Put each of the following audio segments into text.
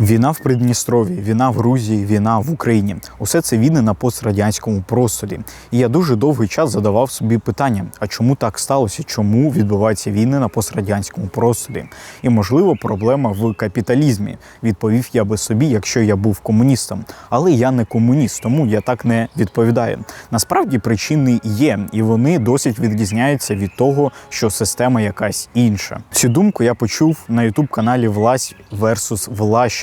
Війна в Придністров'ї, війна в Грузії, війна в Україні усе це війни на пострадянському просторі. І я дуже довгий час задавав собі питання: а чому так сталося? Чому відбуваються війни на пострадянському просторі? І можливо, проблема в капіталізмі. Відповів я би собі, якщо я був комуністом. Але я не комуніст, тому я так не відповідаю. Насправді причини є, і вони досить відрізняються від того, що система якась інша. Цю думку я почув на ютуб каналі Власть версус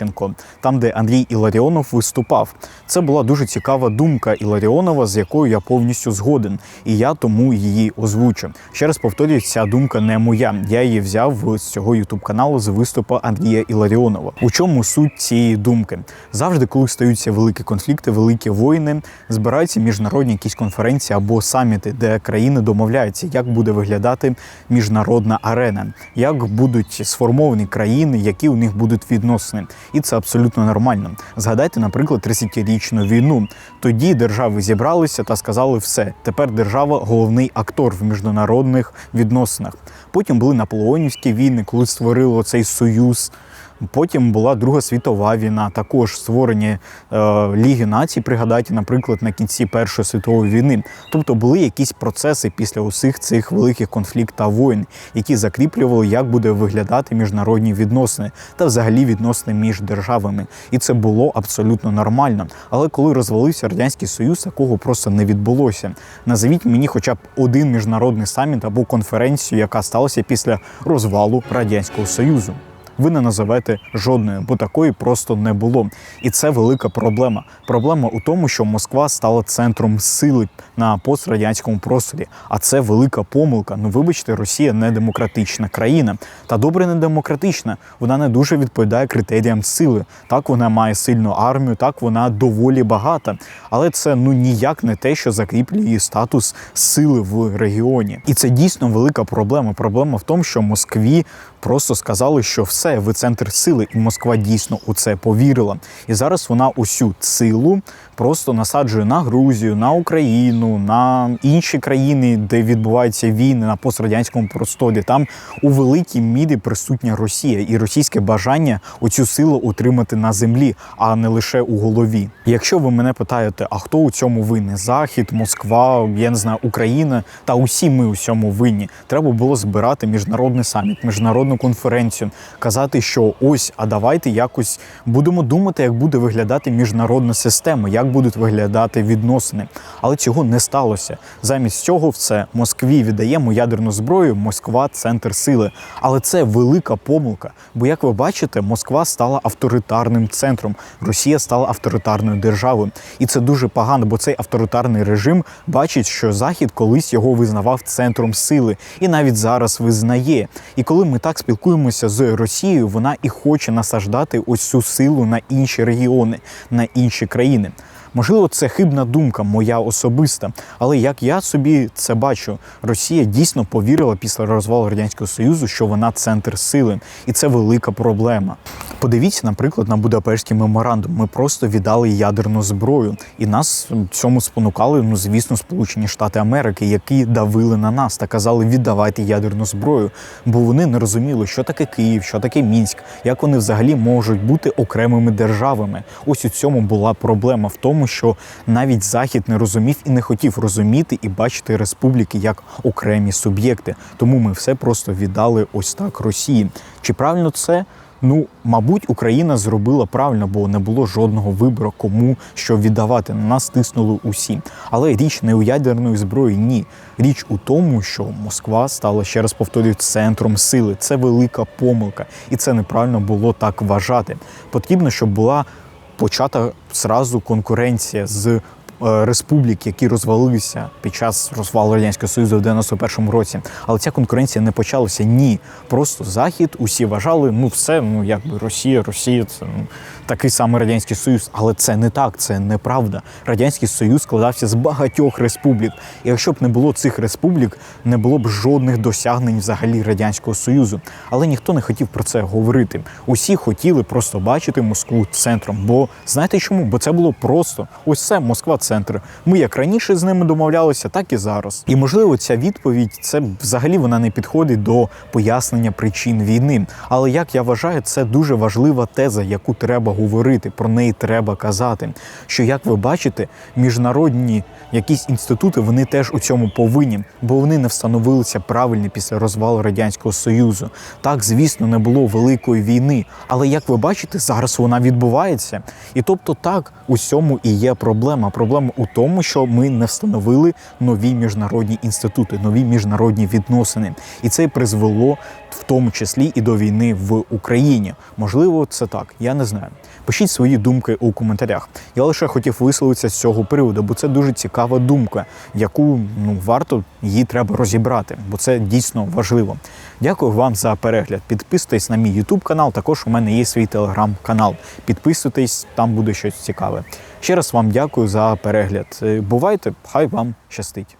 Влащенко, там, де Андрій Іларіонов виступав. Це була дуже цікава думка Іларіонова, з якою я повністю згоден, і я тому її озвучу. Ще раз повторюю, ця думка не моя. Я її взяв з цього ютуб каналу з виступу Андрія Іларіонова. У чому суть цієї думки? Завжди, коли стаються великі конфлікти, великі воїни, збираються міжнародні якісь конференції або саміти, де країни домовляються, як буде виглядати міжнародна арена, як будуть сформовані країни, які у них будуть відносини, це абсолютно нормально. Згадайте, наприклад, 30-річну війну. Тоді держави зібралися та сказали все. Тепер держава головний актор в міжнародних відносинах. Потім були наполеонівські війни, коли створили цей союз. Потім була Друга світова війна, також створення е, Ліги націй, пригадайте, наприклад, на кінці Першої світової війни. Тобто були якісь процеси після усіх цих великих конфліктів та воїн, які закріплювали, як буде виглядати міжнародні відносини та взагалі відносини між державами. І це було абсолютно нормально. Але коли розвалився радянський союз, такого просто не відбулося. Назовіть мені, хоча б один міжнародний саміт або конференцію, яка сталася після розвалу радянського союзу ви не називете жодної, бо такої просто не було. І це велика проблема. Проблема у тому, що Москва стала центром сили на пострадянському просторі. А це велика помилка. Ну, вибачте, Росія не демократична країна. Та добре не демократична. Вона не дуже відповідає критеріям сили. Так вона має сильну армію, так вона доволі багата. Але це ну ніяк не те, що закріплює її статус сили в регіоні. І це дійсно велика проблема. Проблема в тому, що Москві просто сказали, що все, ви центр сили, і Москва дійсно у це повірила. І зараз вона усю силу просто насаджує на Грузію, на Україну, на інші країни, де відбуваються війни на пострадянському просторі. Там у великій мірі присутня Росія і російське бажання оцю силу утримати на землі, а не лише у голові. Якщо ви мене питаєте, а хто у цьому винний? Захід, Москва, я не знаю, Україна та усі ми у цьому винні. Треба було збирати міжнародний саміт, міжнародну конференцію, казати, що ось, а давайте якось будемо думати, як буде виглядати міжнародна система, як будуть виглядати відносини. Але цього не сталося. Замість цього все Москві віддаємо ядерну зброю. Москва центр сили. Але це велика помилка. Бо, як ви бачите, Москва стала авторитарним центром, Росія стала авторитарною державою, і це дуже погано, бо цей авторитарний режим бачить, що Захід колись його визнавав центром сили, і навіть зараз визнає. І коли ми так спілкуємося з Росією, вона і хоче насаждати ось цю силу на інші регіони, на інші країни. Можливо, це хибна думка, моя особиста, але як я собі це бачу, Росія дійсно повірила після розвалу радянського союзу, що вона центр сили, і це велика проблема. Подивіться, наприклад, на Будапештський меморандум. Ми просто віддали ядерну зброю, і нас цьому спонукали, ну звісно, Сполучені Штати Америки, які давили на нас та казали, віддавайте ядерну зброю, бо вони не розуміли, що таке Київ, що таке Мінськ, як вони взагалі можуть бути окремими державами. Ось у цьому була проблема в тому, що навіть Захід не розумів і не хотів розуміти і бачити республіки як окремі суб'єкти. Тому ми все просто віддали ось так Росії. Чи правильно це? Ну, мабуть, Україна зробила правильно, бо не було жодного вибору, кому що віддавати. На нас тиснули усі. Але річ не у ядерної зброї, ні. Річ у тому, що Москва стала ще раз повторюю центром сили. Це велика помилка, і це неправильно було так вважати. Потрібно, щоб була почата зразу конкуренція з республік, які розвалилися під час розвалу радянського союзу в 91-му році. Але ця конкуренція не почалася. Ні, просто захід усі вважали, ну все, ну якби Росія, Росія, це ну, такий самий радянський союз. Але це не так, це неправда. Радянський союз складався з багатьох республік. І якщо б не було цих республік, не було б жодних досягнень взагалі радянського союзу. Але ніхто не хотів про це говорити. Усі хотіли просто бачити Москву центром. Бо знаєте чому? Бо це було просто ось це Москва центр. Ми як раніше з ними домовлялися, так і зараз. І можливо, ця відповідь це взагалі вона не підходить до пояснення причин війни. Але як я вважаю, це дуже важлива теза, яку треба говорити. Про неї треба казати. Що як ви бачите, міжнародні якісь інститути вони теж у цьому повинні, бо вони не встановилися правильно після розвалу радянського союзу. Так, звісно, не було великої війни, але як ви бачите, зараз вона відбувається. І тобто, так у цьому і є проблема. Проблема у тому, що ми не встановили нові міжнародні інститути, нові міжнародні відносини, і це призвело в тому числі і до війни в Україні. Можливо, це так. Я не знаю. Пишіть свої думки у коментарях. Я лише хотів висловитися з цього приводу, бо це дуже цікава думка, яку ну варто її треба розібрати, бо це дійсно важливо. Дякую вам за перегляд. Підписуйтесь на мій YouTube канал. Також у мене є свій телеграм-канал. Підписуйтесь, там буде щось цікаве. Ще раз вам дякую за перегляд. Е, Бувайте, хай вам щастить.